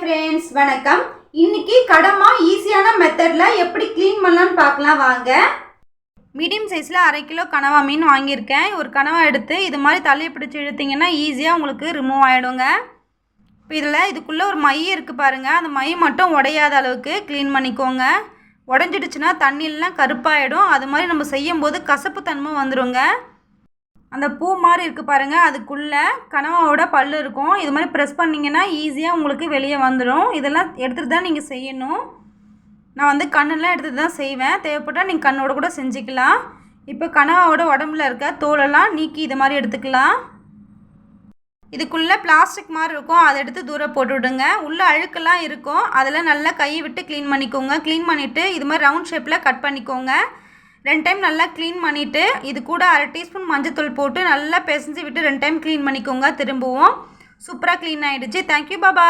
Friends வணக்கம். இன்னைக்கு கடமா ஈஸியான மெத்தடில் எப்படி க்ளீன் பண்ணலாம்னு பார்க்கலாம் வாங்க. மீடியம் சைஸில் அரை கிலோ கனவா மீன் வாங்கியிருக்கேன். ஒரு கனவா எடுத்து இது மாதிரி தள்ளி பிடிச்சி இழுத்தீங்கன்னா ஈஸியாக உங்களுக்கு ரிமூவ் ஆகிடுங்க இப்போ இதில் இதுக்குள்ளே ஒரு மை இருக்குது பாருங்கள் அந்த மை மட்டும் உடையாத அளவுக்கு க்ளீன் பண்ணிக்கோங்க. உடஞ்சிடுச்சுன்னா தண்ணியெல்லாம் கருப்பாயிடும். அது மாதிரி நம்ம செய்யும்போது கசப்பு தன்மை வந்துடுங்க அந்த பூ மாதிரி இருக்குது பாருங்கள் அதுக்குள்ளே கனவாவோட பல் இருக்கும். இது மாதிரி ப்ரெஸ் பண்ணிங்கன்னா ஈஸியாக உங்களுக்கு வெளியே வந்துடும் இதெல்லாம் எடுத்துகிட்டு தான் நீங்கள் செய்யணும். நான் வந்து கண்ணெல்லாம் எடுத்துகிட்டு தான் செய்வேன். தேவைப்பட்டால் நீங்கள் கண்ணோட கூட செஞ்சுக்கலாம். இப்போ கனவாவோட உடம்புல இருக்க தோலெல்லாம் நீக்கி இது மாதிரி எடுத்துக்கலாம். இதுக்குள்ளே பிளாஸ்டிக் மாதிரி இருக்கும். அதை எடுத்து தூரம் போட்டு விடுங்க. உள்ளே அழுக்கெல்லாம் இருக்கும். அதில் நல்லா கையை விட்டு க்ளீன் பண்ணிக்கோங்க. க்ளீன் பண்ணிவிட்டு இது மாதிரி ரவுண்ட் ஷேப்பில் கட் பண்ணிக்கோங்க. ரெண்டு டைம் நல்லா க்ளீன் பண்ணிவிட்டு இது கூட அரை டீஸ்பூன் மஞ்சத்தூள் போட்டு நல்லா பிசைஞ்சு விட்டு ரெண்டு டைம் க்ளீன் பண்ணிக்கோங்க திரும்பவும். சூப்பராக க்ளீன் ஆகிடுச்சு தேங்க்யூ பாபா